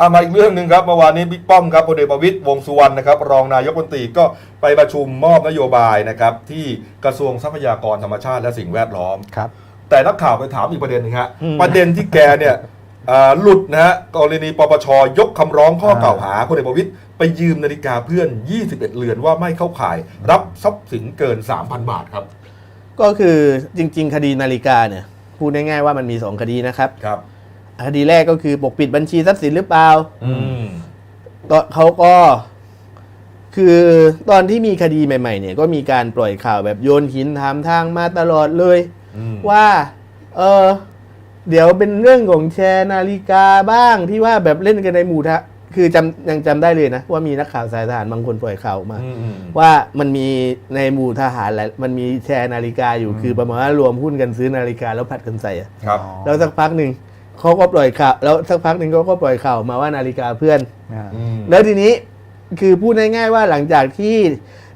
อามาอีกเรื่องหนึ่งครับเมื่อวานนี้บิ๊กป้อมครับพลเอกประวิตยวงษ์สุวรรณนะครับรองนายกรัฐมนตรีก็ไปประชุมมอบนโยบายนะครับที่กระทรวงทรัพยากรธรรมชาติและสิ่งแวดล้อม ครับ แต่นักข่าวไปถามอีกประเด็นหนึงฮะอืม ประเด็นที่แกเนี่ยอ่าหลุดนะฮะกรณีปปชยกคำร้องข้อกล่าวหาพลเอกประวิตยไปยืมนาฬิกาเพื่อน 21 เรือนว่าไม่เข้าข่าย รับทรัพย์สินเกิน 3,000 บาทครับก็คือจริง ๆ คดีนาฬิกาเนี่ยพูดง่ายๆว่ามันมี2คดีนะครับ ครับ คดีแรกก็คือปกปิดบัญชีทรัพย์สินหรือเปล่าอืมตอนเขาก็ คือตอนที่มีคดีใหม่ ๆ เนี่ย ก็มีการปล่อยข่าวแบบโยนหินถามทางมาตลอดเลย อืมว่า เออ เดี๋ยวเป็นเรื่องของแชร์นาฬิกาบ้างที่ว่าแบบเล่นกันในหมู่ทะคือจำยังจำได้เลยนะ ว่ามีนักข่าวสายทหารบางคนปล่อยข่าวออกมา อืมอืม ว่ามันมีในหมู่ทหารแหละมันมีแชร์นาฬิกาอยู่คือประมาณว่ารวมหุ้นกันซื้อนาฬิกาแล้วผัดกันใส่อะครับ แล้วสักพักหนึ่ง เขาก็ปล่อยข่าวแล้วสักพักหนึ่งเขาก็ปล่อยข่าวมาว่านาฬิกาเพื่อนอ่าอืมแล้วทีนี้คือพูดง่ายๆว่าหลังจากที่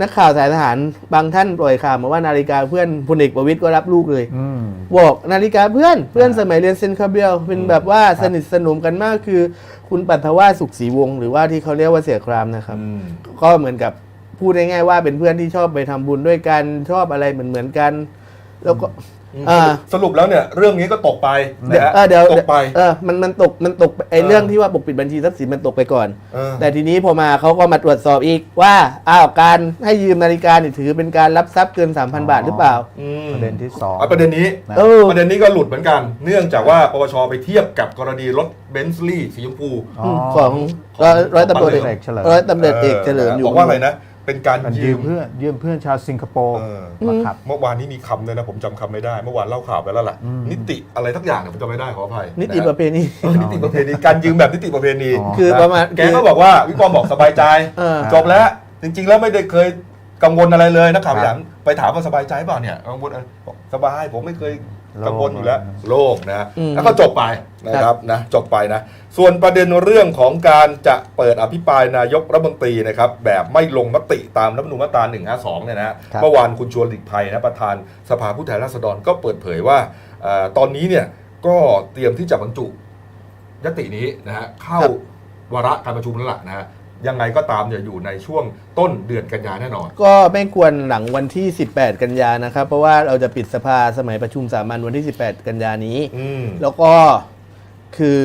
นักข่าวสายทหารบางท่านปล่อยข่าวมาว่านาฬิกาเพื่อนพลเอกประวิตยก็รับลูกเลยอืมบอกนาฬิกาเพื่อนเพื่อนอ่าสมัยเรียนเซนคาเบลเป็นแบบว่าสนิทสนมกันมากคือ คุณปัทวาสุขศรีวงศ์หรือว่าที่เขาเรียกว่าเสียครามนะครับอืมก็เหมือนกับพูดง่ายๆว่าเป็นเพื่อนที่ชอบไปทำบุญด้วยกันชอบอะไรเหมือนเหมือนๆกัน แล้วก็ อ่า สรุปแล้วเนี่ยเรื่องนี้ก็ตกไปนะฮะเออเดี๋ยวตกไป เออมันมันตกมันตกไอเออเรื่องที่ว่าปกปิดบัญชีทรัพย์สินมันตกไปก่อน เออ แต่ทีนี้พอมาเขาก็มาตรวจสอบอีกว่าอ้าวการให้ยืมนาฬิกาเนี่ยถือเป็นการรับทรัพย์เกิน 3,000 บาทหรือเปล่า อืมประเด็นที่สอง อะประเด็นนี้ นะ เออ ประเด็นนี้ก็หลุดเหมือนกัน เนื่องจากว่าปปชไปเทียบกับกรณีรถเบนซ์ลี่สีชมพูอ๋อของร้อยร้อยตำรวจของเอกเฉลิม ร้อยตำรวจเอกเฉลิมอยู่ บอกว่าอะไรนะ เป็นการมันยืยืมม เพื่อนยืมเพื่อนชาวสิงคโปร์เออ มาขับ เมื่อวานนี้มีคำเลยนะ ผมจำคำไม่ได้ เมื่อวานเล่าข่าวไปแล้วล่ะอืมนิติอะไรทักอย่างเนี่ยผมจำไม่ได้ขออภัยนิติประเพณี เออนิติประเพณีการยืมแบบนิติประเพณีอ๋อ คือประมาณแกก็บอกว่าวิกรมบอกสบายใจ เออ จบแล้ว จริง ๆ แล้วไม่ได้เคยกังวลอะไรเลยนักข่าวอย่างไปถามว่าสบายใจเปล่าเนี่ยกังวลอะไรบอกสบายผมไม่เคย กังวลอยู่แล้วโล่งนะอืม แล้วก็จบไปนะครับนะจบไปนะ ส่วนประเด็นเรื่องของการจะเปิดอภิปรายนายกรัฐมนตรีนะครับแบบไม่ลงมติตามรัฐธรรมนูญมาตรา152เนี่ยนะฮะครับ เมื่อวานคุณชวนหลีกภัยนะประธานสภาผู้แทนราษฎรก็เปิดเผยว่าเอ่อตอนนี้เนี่ยก็เตรียมที่จะบรรจุยตินี้นะฮะเข้าครับวาระการประชุมแล้วล่ะนะฮะ ยังไงก็ตามเนี่ยอยู่ในช่วงต้นเดือนกันยาแน่นอน ก็ไม่ควรหลังวันที่ 18 กันยานะครับ เพราะว่าเราจะปิดสภาสมัยประชุมสามัญวันที่ 18 กันยานี้ อืม แล้วก็คือ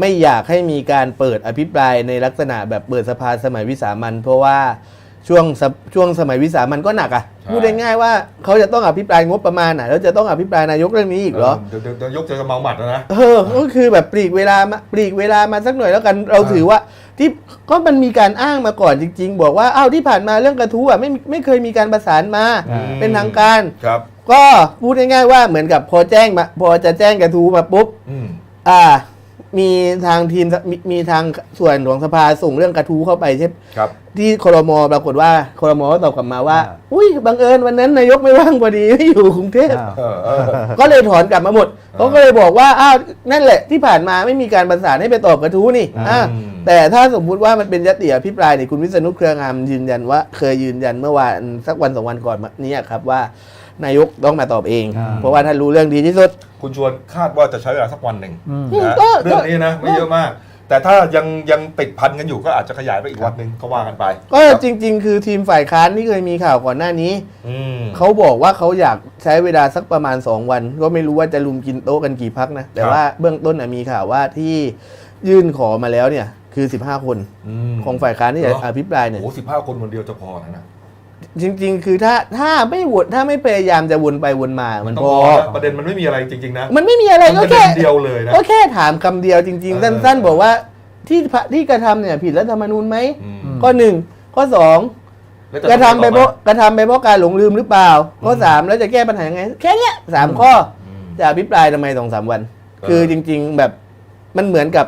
ไม่อยากให้มีการเปิดอภิปรายในลักษณะแบบเปิดสภาสมัยวิสามันเพราะว่าช่วงสช่วงสมัยวิสามันก็หนักอะ่ะใช่ พูดง่ายๆว่าเขาจะต้องอภิปรายงบประมาณอะแล้วจะต้องอภิปรายนายกเรื่องนี้อีกเหรอเดี๋ยวเดี๋ยวเดี๋ยวยกจะเมาหมัดแล้วนะ เออก็คือแบบปลีกเวลามาปลีกเวลามาสักหน่อยแล้วกัน เราอ่าถือว่า ที่ก็มันมีการอ้างมาก่อนจริง ๆ บอกว่าอ้าวที่ผ่านมาเรื่องกระทู้อะไม่ไม่เคยมีการประสานมาอืม เป็นทางการ ครับ ก็พูดง่ายๆว่าเหมือนกับพอแจ้งมาพอจะแจ้งกระทู้มาปุ๊บ อืม อ่า มีทางทีมมีมีทางส่วนของสภาส่งเรื่องกระทู้เข้าไปใช่ครับ ที่ครมปรากฏว่าครมก็ตอบกลับมาว่า อ่า อุ้ยบังเอิญวันนั้นนายกไม่ว่างพอดีไม่อยู่กรุงเทพอ้าว เออเออ ก็เลยถอนกลับมาหมดอ่าเขาก็เลยบอกว่าอ้าวนั่นแหละที่ผ่านมาไม่มีการประสานให้ไปตอบกระทู้นี่อ่าอ่าแต่ถ้าสมมุติว่ามันเป็นยติอภิปรายเนี่ยคุณวิษณุเครืองามยืนยันว่า เคยยืนยันเมื่อวานสักวันสองวันก่อนนี้ครับว่า นายกต้องมาตอบเอง อ่า เพราะว่าท่านรู้เรื่องดีที่สุด คุณชวนคาดว่าจะใช้เวลาสักวันหนึ่งอืม นะก็ เรื่องนี้นะไม่เยอะมาก แต่ถ้ายังยังติดพันกันอยู่ก็อาจจะขยายไปอีกวันหนึ่งก็ว่ากันไปก็ครับจริง ๆ คือทีมฝ่ายค้านที่เคยมีข่าวก่อนหน้านี้ อืม เขาบอกว่าเขาอยากใช้เวลาสักประมาณ 2 วัน ก็ไม่รู้ว่าจะลุมกินโต๊ะกันกี่พักนะ แต่ครับ ว่าเบื้องต้นนะมีข่าวว่าที่ยื่นขอมาแล้วเนี่ยคือ 15 คนม ของฝ่ายค้านที่จะเหรออภิปรายเนี่ย โอ้สิบห้าคนคนเดียวจะพอนะนะ จริง ๆ คือถ้าถ้าไม่วนถ้าไม่พยายามจะวนไปวนมา มันต้องพอรอนะประเด็นมันไม่มีอะไรจริง ๆ นะ มันไม่มีอะไรมันก็ประเด็แค่นเดียวเลยนะก็แค่ถามคำเดียวจริงเอๆอสั้น ๆ บอกว่าที่พระที่กระทำเนี่ยผิดรัฐธรรมนูญไหมอืมอืมข้อหนึ่งข้อสองแล้วจกระทำไปเพต่อราะกระทำไปเพราะการหลงลืมหรือเปล่า ข้อมสามแล้วจะแก้ปัญหายังไง แค่เนี้ยสามข้อ อืม จะอภิปรายทำไมสองสามวัน เออ คือจริง ๆ แบบมันเหมือนกับ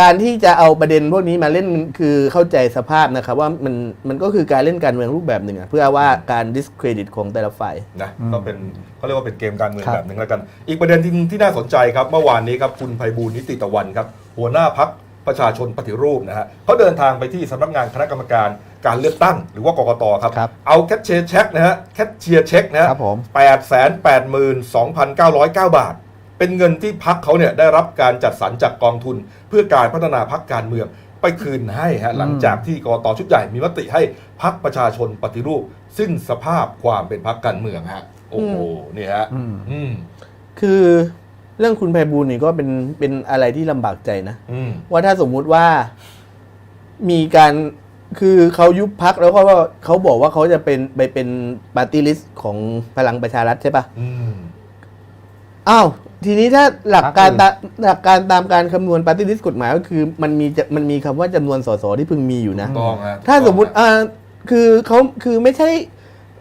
การที่จะเอาประเด็นพวกนี้มาเล่นคือเข้าใจสภาพนะครับ ว่ามันมันก็คือการเล่นการเมืองรูปแบบหนึ่งอะเพื่อว่าการ discredit ของแต่ละฝ่าย นะอืมก็เป็นเขาเรียกว่าเป็นเกมการเมืองครับ แบบหนึ่งแล้วกัน อีกประเด็นที่ที่น่าสนใจครับเมื่อวานนี้ครับคุณไพบูลย์นิติตะวันครับ หัวหน้าพักประชาชนปฏิรูปนะฮะเขาเดินทางไปที่สำนักงานคณะกรรมการการเลือกตั้ง หรือว่ากกตครับ ครับเอาแคชเชียร์เช็คนะฮะแคชเชียร์เช็คนะฮะครับผม แปดแสนแปดหมื่นสองพันเก้าร้อยเก้าบาท เป็นเงินที่พักเขาเนี่ยได้รับการจัดสรรจากกองทุน เพื่อการพัฒนาพักการเมืองไปคืนให้ฮะหลังจากที่กรตชุดใหญ่มีมติให้พักประชาชนปฏิรูป สิ้นสภาพความเป็นพักการเมืองฮะโอ้โหนี่ฮะอืมอืมคือเรื่องคุณไพบูลย์นี่ก็เป็นเป็นอะไรที่ลำบากใจนะอืมว่าถ้าสมมุติว่ามีการคือเขายุบพักแล้วก็เขาบอกว่าเขาจะเป็นไปเป็นปาร์ตี้ลิสต์ของพลังประชารัฐใช่ปะอืม อ้าวทีนี้ถ้าหลักการพรรคอื่ตานหลักการตามการคำนวณปาร์ตี้ลิสต์กฎหมายก็คือมันมีจะมันมีคำว่าจำนวนสสที่พึงมีอยู่นะถูกต้องฮะถ้าสมมุติอ่าคือเขาคือไม่ใช่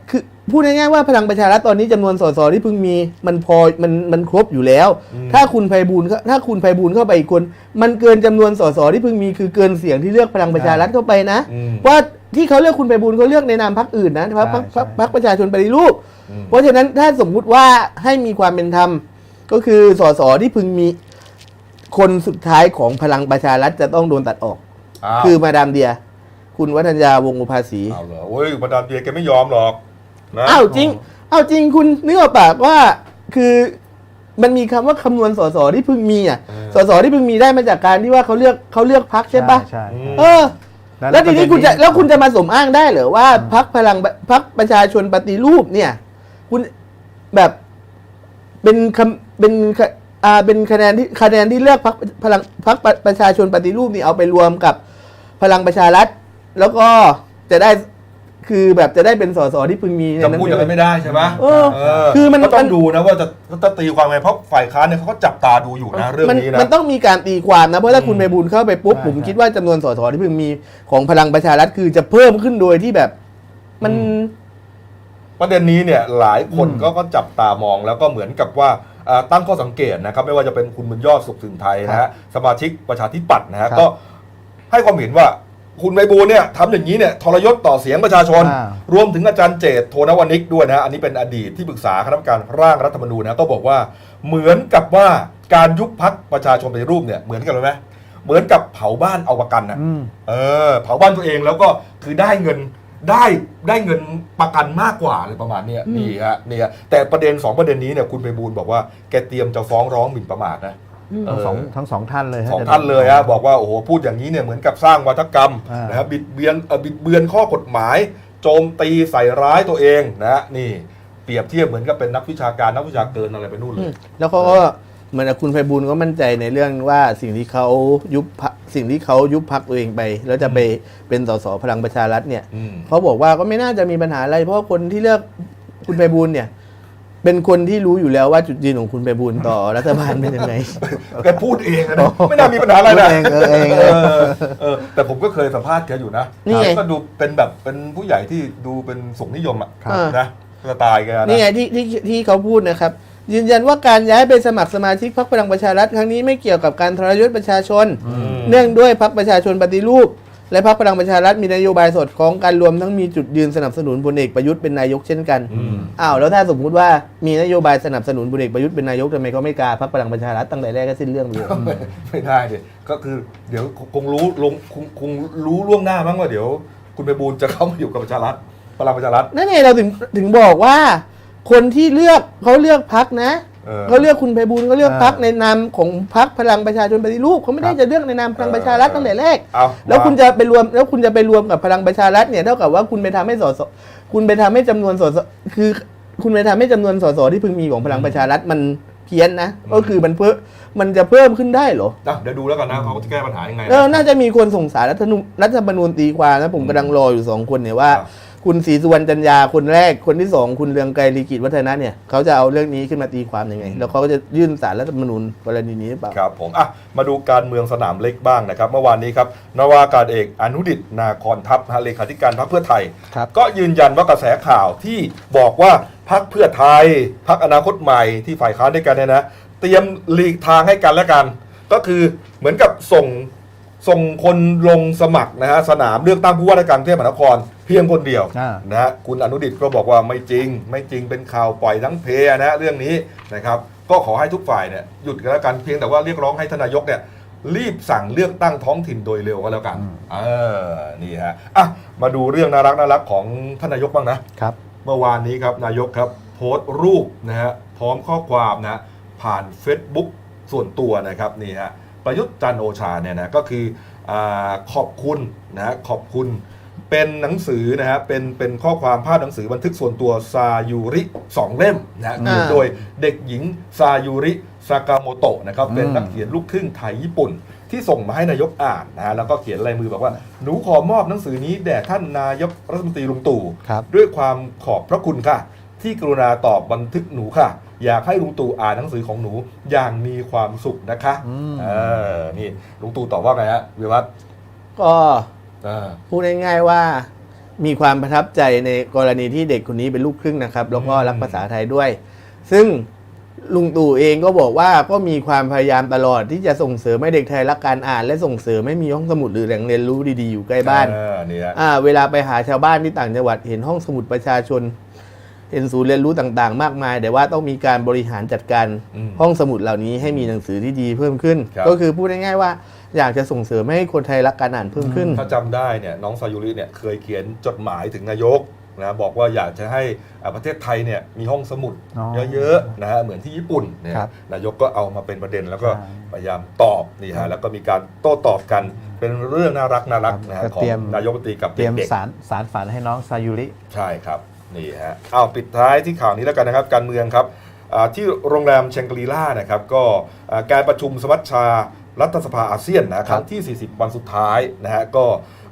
คือพูดง่ายๆว่าพลังประชารัฐตอนนี้จำนวนสสที่เพิ่งมี มันพอมันมันครบอยู่แล้ว ถ้าคุณไพบูลย์เข้าถ้าคุณไพบูลย์เข้าไปอีกคน มันเกินจำนวนสสที่เพิ่งมี คือเกินเสียงที่เลือกพลังประชารัฐเข้าไปนะอืม เพราะที่เขาเลือกคุณไพบูลย์เขาเลือกในนามพรรคอื่นนะพรรคพรรคพรรคพรรคประชาชนปฏิรูปอืมเพราะฉะนั้นถ้าสมมุติว่าให้มีความเป็นธรรม ก็คือสสที่พึงมีคนสุดท้ายของพลังประชารัฐจะต้องโดนตัดออกอ้าวคือมาดามเดีย คุณวัฒนยาวงศ์อุภาสีเอาเหรอโอ้ยบรรดาลเดียแกไม่ยอมหรอกนะอ้าวจริงอ้าวจริงคุณนึกออกปะว่าคือมันมีคำว่าคำนวณสสที่พึงมีอะสสที่พึงมีได้มาจากการที่ว่าเขาเลือกเขาเลือกพักใช่ปะใช่อืมเออ แล้วทีนี้คุณจะปรเด็แล้วคุณจะมาสมอ้างได้เหรอว่าพักพลังพักประชาชนปฏิรูปเนี่ย คุณแบบ เป็นคำเป็นคะอ่าเป็นคะแนนที่คะแนนที่เลือกพักพลังพักประชาชนปฏิรูปนี่เอาไปรวมกับพลังประชารัฐ แล้วก็จะได้คือแบบจะได้เป็นสสที่พึงมีในจะนั้นพูดอย่างนั้นไม่ได้ใช่ไหมเออเคือมันก็ต้อมังนดูนะว่าจะจะตีความไงเพราะฝ่ายค้านเนี่ยเขาก็จับตาดูอยู่นะเรื่องมันนี้นะมันต้องมีการตีความนะเพราะถ้าคุณอืมไปบูลย์เข้าไปปุ๊บใช่ผมใช่คิดว่าจำนวนสสที่พึงมีของพลังประชารัฐคือจะเพิ่มขึ้นโดยที่แบบ มัน ประเด็นนี้เนี่ยหลายคนอืมก็ก็จับตามองแล้วก็เหมือนกับว่าอ่าตั้งข้อสังเกตนะครับไม่ว่าจะเป็นคุณบุญยอดสุขสินไทยนะฮะสมาชิกประชาธิปัตย์นะฮะครับก็ให้ความเห็นว่าคุณไบบูลย์เนี่ยทำอย่างนี้เนี่ยทรยศต่อเสียงประชาชนอ่ารวมถึงอาจารย์เจตโทนวนิกด้วยนะฮะอันนี้เป็นอดีตที่ปรึกษาคณะกรรมการร่างรัฐธรรมนูญนะก็บอกว่าเหมือนกับว่าการยุบพักประชาชนปฏิรูปเนี่ยเหมือนกันเลยไหมเหมือนกับเผาบ้านเอาประกันนะอืมเออ เผาบ้านตัวเองแล้วก็คือได้เงิน ได้ได้เงินประกันมากกว่าอะไรประมาณเนี้ยอืมนี่ฮะนี่ฮะแต่ประเด็นสองประเด็นนี้เนี่ยคุณไปบูลย์บอกว่าแกเตรียมจะฟ้องร้องหมิ่นประมาทนะทั้งสองเออทั้งสองท่านเลยฮะ สองท่านเลยฮะบอกว่าโอ้โหพูดอย่างนี้เนี่ยเหมือนกับสร้างวัฒกรรมอ่านนะครับบิดเบือนเอ่อบิดเบือนข้อกฎหมาย โจมตีใส่ร้ายตัวเองนะฮะนี่เปรียบเทียบเหมือนกับเป็นนักวิชาการนักวิชาเกินอะไรไปนู่นเลอืมยแล้วเขาก็ เหมือนกับคุณไพบูลย์ก็มั่นใจในเรื่องว่าสิ่งที่เขายุบพรรคสิ่งที่เขายุบพักตัวเองไป แล้วจะไปเป็นสสพลังประชารัฐเนี่ยอืมเขาบอกว่าก็ไม่น่าจะมีปัญหาอะไร เพราะว่าคนที่เลือกคุณไพบูลย์เนี่ย เป็นคนที่รู้อยู่แล้วว่าจุดยืนของคุณไพบูลย์ต่อรัฐบาลเป็นยังไงแกพูดเองนะไม่น่ามีปัญหาอะไรนะพูดเองเออเองเออเออแต่ผมก็เคยสัมภาษณ์แกอยู่นะนี่ไงก็ดูเป็นแบบเป็นผู้ใหญ่ที่ดูเป็นสุขนิยมอะครับนะสไตล์แกนะนี่ไงที่ที่ที่เขาพูดนะครับ ยืนยันว่าการย้ายไปสมัครสมาชิกพรรคพลังประชารัฐครั้งนี้ไม่เกี่ยวกับการทรยศประชาชนมเนื่องด้วยพรรคประชาชนปฏิรูป และพรรคพลังประชารัฐมีนโยบายสอดคล้องกันรวมทั้งมีจุดยืนสนับสนุนพลเอกประยุทธ์เป็นนายกเช่นกันอืมอ้าวแล้วถ้าสมมุติว่ามีนโยบายสนับสนุนพลเอกประยุทธ์เป็นนายกทำไมเขาไม่กล้าพรรคพลังประชารัฐตั้งแต่แรกก็สิ้นเรื่องไปเลยไม่ไม่ได้ดิก็คือเดี๋ยวคงรู้ลงคงคงรู้ล่วงหน้ามั้งว่าเดี๋ยว คุณไปบูลย์จะเข้ามาอยู่กับประชารัฐพลังประชารัฐนั่นไงเราถึงถึงบอกว่า คนที่เลือกเขาเลือกพักนะเออ เขาเลือกคุณไพบูลย์เขาเลือกอ่าพักในนามของพักพลังประชาชนปฏิรูปเขาไม่ได้ครับจะเลือกในนามพลังประชารัฐตั้งแต่แรก เอาแล้วคุณจะไปรวมแล้วคุณจะไปรวมกับพลังประชารัฐเนี่ยเท่ากับว่าคุณไปทำให้สสคุณไปทำให้จำนวนสสคือ คุณไปทำให้จำนวนสสที่พึงมีของพลังประชารัฐมันเพี้ยนนะก็คือมันเพิ่มมันจะเพิ่มขึ้นได้เหรอ อะเดี๋ยวดูแล้วกันนะเขาจะแก้ปัญหายังไงเออ น่าจะมีคนส่งสารรัฐธรรมนูญรัฐธรรมนูญตีความนะผมกำลังรออยู่สองคนเนี่ยว่า ครับ คุณศรีสุวรรณจันยาคนแรกคนที่สองคุณเรืองไกรลีกิจวัฒนะเนี่ยเขาจะเอาเรื่องนี้ขึ้นมาตีความยังไง แล้วเขาก็จะยื่นสารรัฐธรรมนูญกรณีนี้หรือเปล่าครับผมอะมาดูการเมืองสนามเล็กบ้างนะครับ เมื่อวานนี้ครับนาวากาศเอกอนุดิตนาคอนทัพนะฮะเลขาธิการพรรคเพื่อไทย ครับก็ยืนยันว่ากระแสข่าวที่บอกว่าพักเพื่อไทยพักอนาคตใหม่ที่ฝ่ายค้านด้วยกันเนี่ยนะ เตรียมหลีกทางให้กันและกัน ก็คือเหมือนกับส่ง ส่งคนลงสมัครนะฮะสนามเลือกตั้งผู้ว่าราชการกรุงเทพมหานครเพียงคนเดียวอ่า นะฮะคุณอนุดิตก็บอกว่าไม่จริง ไม่จริงเป็นข่าวปล่อยทั้งเพนะฮะเรื่องนี้นะครับก็ขอให้ทุกฝ่ายเนี่ยหยุดกันแล้วกันเพียงแต่ว่าเรียกร้องให้ทานนายกเนี่ยรีบสั่งเลือกตั้งท้องถิ่นโดยเร็วก็แล้วกันอืมเออนี่ฮะอะมาดูเรื่องน่ารักน่ารักของท่านนายกบ้างนะ ครับ เมื่อวานนี้ครับนายกครับโพสต์รูปนะฮะพร้อมข้อความนะผ่าน Facebook ส่วนตัวนะครับนี่ฮะ ประยุทธ์จันทร์โอชาเนี่ยนะก็คืออาขอบคุณนะฮะขอบคุณเป็นหนังสือนะฮะเป็นเป็นข้อความภาพหนังสือบันทึกส่วนตัวซายูริสองเล่มนะฮะอ่าโดยเด็กหญิงซายูริซากาโมโตะนะครับเป็นอืมนักเขียนลูกครึ่งไทยญี่ปุ่น ที่ส่งมาให้นายกอ่านนะฮะแล้วก็เขียนลายมือบอกว่า หนูขอมอบหนังสือนี้แด่ท่านนายกรัฐมนตรีลุงตู่ครับด้วยความขอบพระคุณค่ะ ที่กรุณาตอบบันทึกหนูค่ะ อยากให้ลุงตู่อ่านหนังสือของหนูอย่างมีความสุขนะคะอืม เออนี่ลุงตู่ตอบว่าไงฮะวิวัฒน์ก็เออ พูดง่ายๆว่า มีความประทับใจในกรณีที่เด็กคนนี้เป็นลูกครึ่งนะครับ แล้วก็รักภาษาไทยด้วย ซึ่งลุงตู่เองก็บอกว่าก็มีความพยายามตลอดที่จะส่งเสริมให้เด็กไทยรักการอ่าน และส่งเสริมให้มีห้องสมุดหรือแหล่งเรียนรู้ดีๆอยู่ใกล้บ้าน เออนี่ฮะ อ่าเวลาไปหาชาวบ้านที่ต่างจังหวัดเห็นห้องสมุดประชาชน เห็นศูนย์เรียนรู้ต่างๆ มากมาย แต่ว่าต้องมีการบริหารจัดการอืมห้องสมุดเหล่านี้ให้มีหนังสือที่ดีเพิ่มขึ้นครับก็คือพูดง่ายๆว่าอยากจะส่งเสริมให้คนไทยรักการอ่านเพิ่มขึ้น ถ้าจำได้เนี่ยน้องซายุริเนี่ยเคยเขียนจดหมายถึงนายกนะบอกว่าอยากจะให้อ่าประเทศไทยเนี่ยมีห้องสมุดอ๋อเยอะๆนะฮะเหมือนที่ญี่ปุ่นเนี่ยครับนายกก็เอามาเป็นประเด็นแล้วก็ใช่พยายามตอบนี่ฮะแล้วก็มีการโต้ตอบกันเป็นเรื่องน่ารักน่ารักนะฮะก็ของเตรียมนายกรัฐมนตรีกับเตรียมเด็กๆสารสารฝันให้น้องซายุริใช่ครับ นี่ฮะเอาปิดท้ายที่ข่าวนี้แล้วกันนะครับ การเมืองครับอ่าที่โรงแรมเชงกรีล่านะครับก็อ่าการประชุมสมัชชารัฐสภาอาเซียนนะครั้งที่ 40 วันสุดท้ายนะฮะก็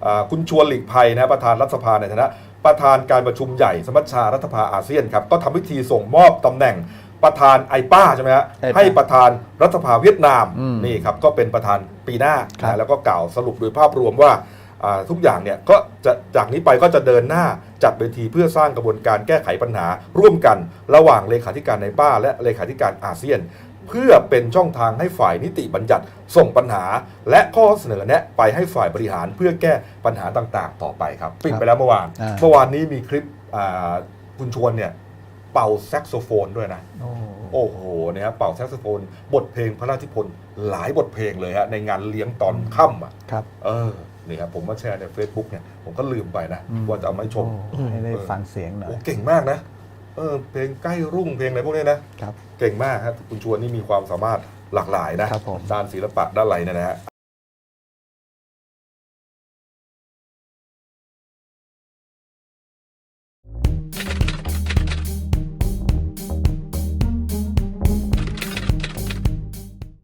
อ่าคุณชวนหลีกภัยนะประธานรัฐสภาในฐานะประธานการประชุมใหญ่สมัชชารัฐสภาอาเซียนครับก็ทำพิธีส่งมอบตำแหน่งประธานไอป้าใช่ไหมฮะไอป้าให้ประธานรัฐสภาเวียดนามอืมนี่ครับก็เป็นประธานปีหน้าครับนะแล้วก็กล่าวสรุปโดยภาพรวมว่าอ่า ทุกอย่างเนี่ยก็จะจากนี้ไปก็จะเดินหน้าจัดเวทีเพื่อสร้างกระบวนการแก้ไขปัญหา ร่วมกันระหว่างเลขาธิการในป้า และเลขาธิการอาเซียน เพื่อเป็นช่องทางให้ฝ่ายนิติบัญญัติส่งปัญหา และข้อเสนอแนะไปให้ฝ่ายบริหารเพื่อแก้ปัญหาต่างๆ ต่อไปครับปิดไปแล้วเมื่อวานอ่าเมื่อวานนี้มีคลิปอ่าคุณชวนเนี่ยเป่าแซกโซโฟนด้วยนะโอ้โอ้โหเนี่ยฮะเป่าแซกโซโฟน บทเพลงพระราชนิพนธ์หลายบทเพลงเลยฮะในงานเลี้ยงตอนค่ำอะครับ เออ นี่ครับผมมาแชร์ใน Facebook เนี่ยผมก็ลืมไปนะอืมว่าจะเอามาให้ชมโอ้ให้ได้ฟังเสียงหน่อย โอ้เก่งมากนะเออเพลงใกล้รุ่งเพลงอะไรพวกเนี้ยนะครับ เก่งมากครับคุณชวนนี่มีความสามารถหลากหลายนะครับผม ด้านศิลปะด้านอะไรเนยนะฮะ